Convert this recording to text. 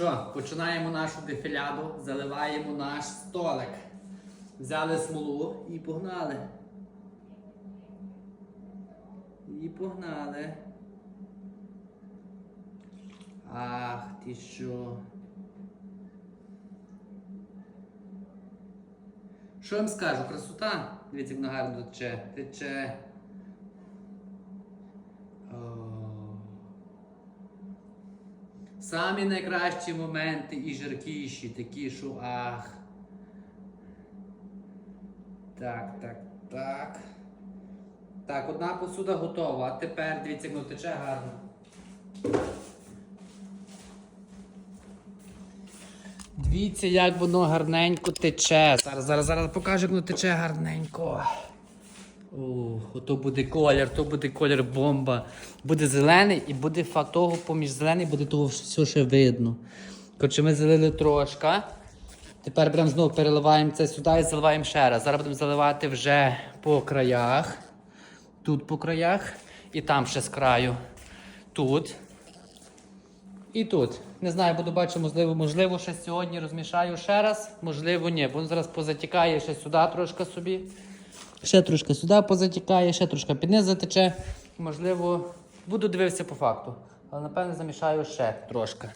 Що, починаємо нашу дефіляду, заливаємо наш столик. Взяли смолу і погнали. І погнали. Ах, ти що. Що я вам скажу? Красота? Дивіться, як вона гарно тече. Тече. Самі найкращі моменти і жаркіші, такі, що ах. Так, так, так. Так, одна посуда готова. А тепер дивіться, як воно тече гарно. Дивіться, як воно гарненько тече. Зараз, зараз, зараз покажу, як воно тече гарненько. Ох, ото буде колір, то буде колір бомба. Буде зелений і буде факт того, поміж зелений буде того все ще видно. Коротше, ми залили трошки. Тепер беремо знову переливаємо це сюди і заливаємо ще раз. Зараз будемо заливати вже по краях. Тут по краях. І там ще з краю. Тут. І тут. Не знаю, буду бачити, можливо, можливо, ще сьогодні розмішаю ще раз, можливо, ні. Бо зараз позатікає ще сюди трошки собі. Ще трошки сюди позатікає, ще трошки під низ затече. Можливо, буду дивитися по факту. Але напевне замішаю ще трошки.